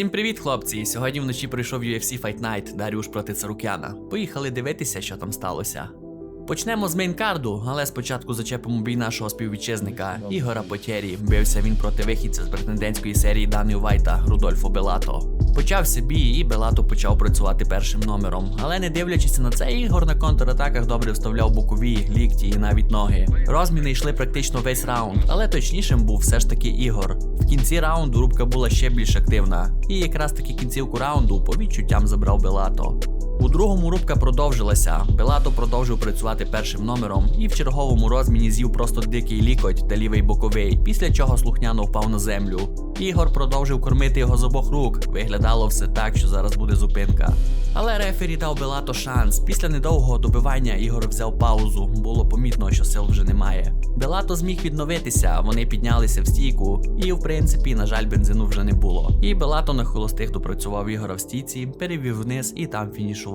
Всім привіт, хлопці! Сьогодні вночі прийшов UFC Fight Night Дарюш проти Царукяна. Поїхали дивитися, що там сталося. Почнемо з мейнкарду, але спочатку зачепимо бій нашого співвітчизника Ігора Потєрі. Бився він проти вихідця з претендентської серії Дани Вайта Рудольфо Белато. Почався бій, і Белато почав працювати першим номером. Але не дивлячись на це, Ігор на контратаках добре вставляв бокові, лікті і навіть ноги. Розміни йшли практично весь раунд, але точнішим був все ж таки Ігор. Кінці раунду рубка була ще більш активна, і якраз таки кінцівку раунду по відчуттям забрав Белато. У другому рубка продовжилася. Белато продовжив працювати першим номером і в черговому розміні з'їв просто дикий лікоть та лівий боковий, після чого слухняно впав на землю. Ігор продовжив кормити його з обох рук. Виглядало все так, що зараз буде зупинка. Але рефері дав Белато шанс. Після недовгого добивання Ігор взяв паузу. Було помітно, що сил вже немає. Белато зміг відновитися, вони піднялися в стійку, і в принципі, на жаль, бензину вже не було. І Белато на холостих допрацював Ігора в стійці, перевів вниз і там фінішував.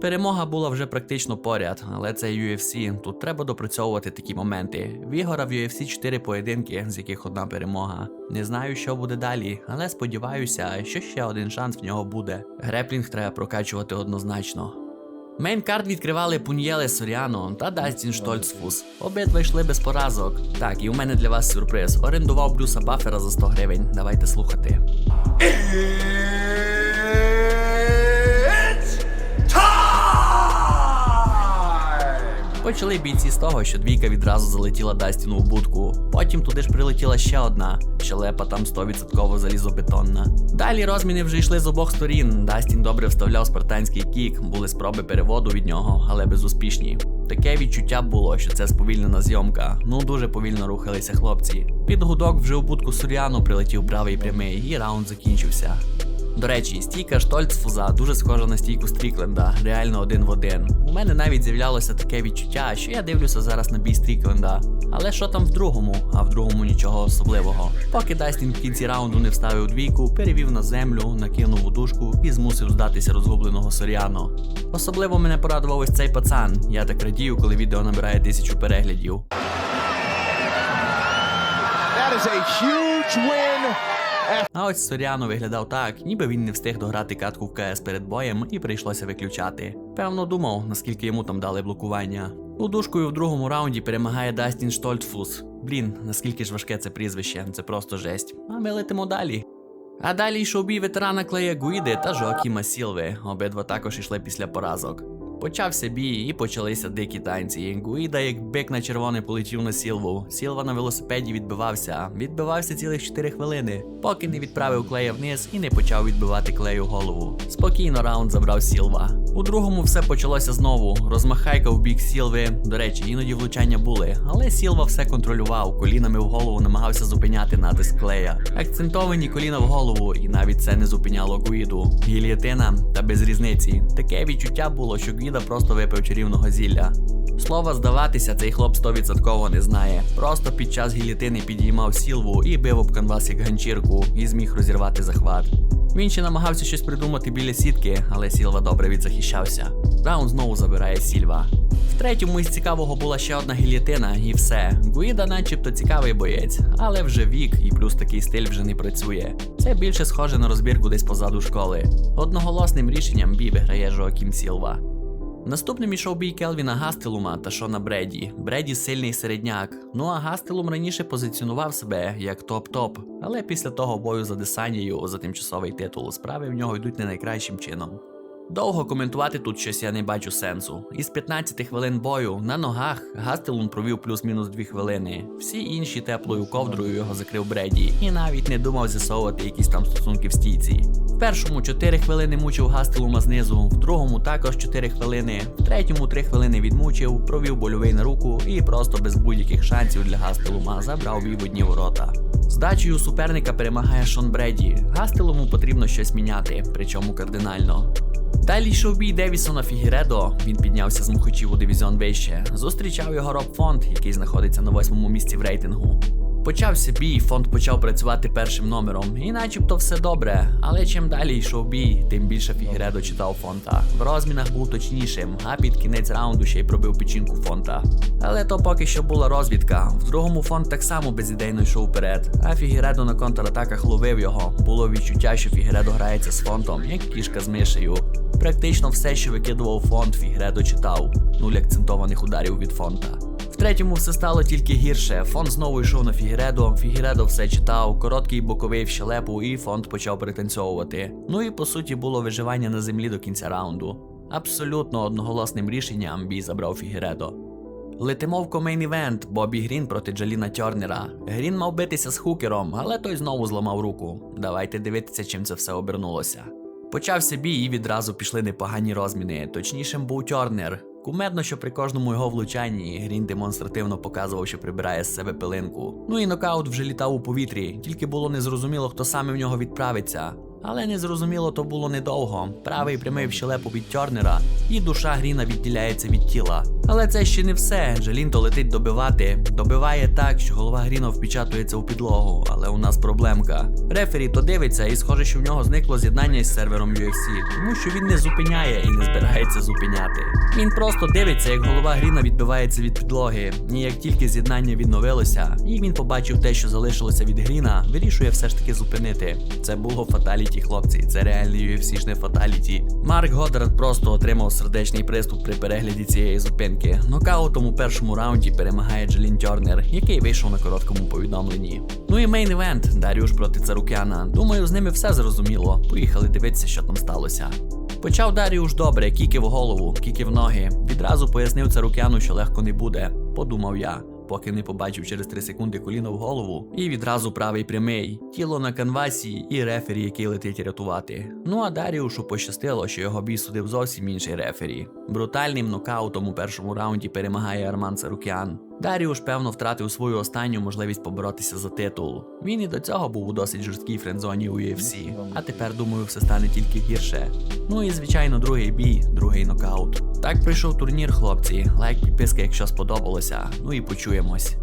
Перемога була вже практично поряд, але це UFC, тут треба допрацьовувати такі моменти. В Ігора в UFC 4 поєдинки, з яких одна перемога. Не знаю, що буде далі, але сподіваюся, що ще один шанс в нього буде. Греплінг треба прокачувати однозначно. Мейнкард відкривали Пуньєле Соріано та Дастін Штольцфус. Обидва йшли без поразок. Так, і у мене для вас сюрприз. Орендував Брюса Баффера за 100 гривень. Давайте слухати. Почали бійці з того, що двійка відразу залетіла Дастіну в будку. Потім туди ж прилетіла ще одна. Щелепа там 100% залізобетонна. Далі розміни вже йшли з обох сторін. Дастін добре вставляв спартанський кік, були спроби переводу від нього, але безуспішні. Таке відчуття було, що це сповільнена зйомка. Ну дуже повільно рухалися хлопці. Під гудок вже у будку Суріану прилетів правий прямий, і раунд закінчився. До речі, стійка Штольцфуза дуже схожа на стійку Стрікленда, реально один в один. У мене навіть з'являлося таке відчуття, що я дивлюся зараз на бій Стрікленда. Але що там в другому? А в другому нічого особливого. Поки Дастін в кінці раунду не вставив двійку, перевів на землю, накинув у дужку і змусив здатися розгубленого Соріано. Особливо мене порадував ось цей пацан. Я так радію, коли відео набирає тисячу переглядів. That is a huge win. А ось Соряно виглядав так, ніби він не встиг дограти катку в КС перед боєм і прийшлося виключати. Певно думав, наскільки йому там дали блокування. Удушкою в другому раунді перемагає Дастін Штольтфус. Блін, наскільки ж важке це прізвище, це просто жесть. А ми летимо далі. А далі йшов бій ветерана Клея Гуїди та Жоакіма Сілви. Обидва також йшли після поразок. Почався бій і почалися дикі танці. Гуїда, як бик на червоний, полетів на Сілву. Сілва на велосипеді відбивався. Відбивався цілих 4 хвилини, поки не відправив клея вниз і не почав відбивати клею голову. Спокійно раунд забрав Сілва. У другому все почалося знову. Розмахайка в бік Сілви. До речі, іноді влучання були, але Сілва все контролював. Колінами в голову намагався зупиняти натиск клея. Акцентовані коліна в голову, і навіть це не зупиняло Гуїду. Гільєтина та без різниці. Таке відчуття було, що Гуїда просто випив чарівного зілля. Слова здаватися, цей хлоп 100% не знає. Просто під час гілітини підіймав сілву і бив об канвас як ганчірку і зміг розірвати захват. Він ще намагався щось придумати біля сітки, але Сілва добре відзахищався. Раунд знову забирає Сільва. В третьому із цікавого була ще одна гілітина, і все. Гуїда, начебто, цікавий боєць, але вже вік і плюс такий стиль вже не працює. Це більше схоже на розбірку десь позаду школи. Одноголосним рішенням бій виграє Жоакім Сілва. Наступним ішов бій Келвіна Гастелума та Шона Бреді. Бреді сильний середняк. Ну а Гастелум раніше позиціонував себе як топ-топ, але після того бою за Десанію за тимчасовий титул справи в нього йдуть не найкращим чином. Довго коментувати тут щось я не бачу сенсу. Із 15 хвилин бою на ногах Гастелум провів плюс-мінус 2 хвилини. Всі інші теплою ковдрою його закрив Бреді і навіть не думав з'ясовувати якісь там стосунки в стійці. В першому 4 хвилини мучив Гастелума знизу, в другому також 4 хвилини, в третьому 3 хвилини відмучив, провів больовий на руку і просто без будь-яких шансів для Гастелума забрав бій в одні ворота. Здачею суперника перемагає Шон Бреді. Гастелому потрібно щось міняти, причому кардинально. Далі йшов бій Девісона Фігіредо. Він піднявся з мухачів у дивізіон вище. Зустрічав його Роб Фонд, який знаходиться на восьмому місці в рейтингу. Почався бій, фонд почав працювати першим номером, і начебто все добре. Але чим далі йшов бій, тим більше Фігередо читав фонта. В розмінах був точнішим, а під кінець раунду ще й пробив печінку фонта. Але то поки що була розвідка. В другому фонд так само безідейно йшов вперед, а Фігередо на контратаках ловив його. Було відчуття, що Фігередо грається з фонтом, як кішка з мишею. Практично все, що викидував фонд, Фігередо читав. Нуль акцентованих ударів від фонта. Третьому все стало тільки гірше. Фонд знову йшов на Фігередо, Фігередо все читав, короткий боковий в щелепу, і фонд почав пританцьовувати. Ну і по суті було виживання на землі до кінця раунду. Абсолютно одноголосним рішенням бій забрав Фігередо. Летимо в комейн івент Бобі Грін проти Джаліна Тьорнера. Грін мав битися з хукером, але той знову зламав руку. Давайте дивитися, чим це все обернулося. Почався бій і відразу пішли непогані розміни. Точнішим був Тьорнер. Кумедно, що при кожному його влучанні Грін демонстративно показував, що прибирає з себе пилинку. Ну і нокаут вже літав у повітрі, тільки було незрозуміло, хто саме в нього відправиться. Але незрозуміло то було недовго. Правий прямий в щелепу від Тьорнера, і душа Гріна відділяється від тіла. Але це ще не все. Джалінто летить добивати. Добиває так, що голова Гріна впечатується у підлогу, але у нас проблемка. Рефері то дивиться, і схоже, що в нього зникло з'єднання із сервером UFC, тому що він не зупиняє і не збирається зупиняти. Він просто дивиться, як голова Гріна відбивається від підлоги. І як тільки з'єднання відновилося, і він побачив те, що залишилося від Гріна, вирішує все ж таки зупинити. Це було фаталіті, хлопці. Це реальний UFC-шне фаталіті. Марк Годдард просто отримав сердечний приступ при перегляді цієї зупинки. Нокаутом у першому раунді перемагає Джелін Тернер, який вийшов на короткому повідомленні. Ну і мейн івент Даріуш проти Царукяна. Думаю, з ними все зрозуміло. Поїхали дивитися, що там сталося. Почав Даріуш добре, кіки в голову, кіки в ноги. Відразу пояснив Царукяну, що легко не буде. Подумав я, поки не побачив через 3 секунди коліно в голову, і відразу правий прямий, тіло на канвасі і рефері, який летить рятувати. Ну а Даріушу пощастило, що його бій судив зовсім інший рефері. Брутальним нокаутом у першому раунді перемагає Арман Царукян. Даріуш, певно, втратив свою останню можливість поборотися за титул. Він і до цього був у досить жорсткій френдзоні у UFC, а тепер, думаю, все стане тільки гірше. Ну і звичайно, другий бій, другий нокаут. Так пройшов турнір, хлопці. Лайк, підписка, якщо сподобалося. Ну і почуємось.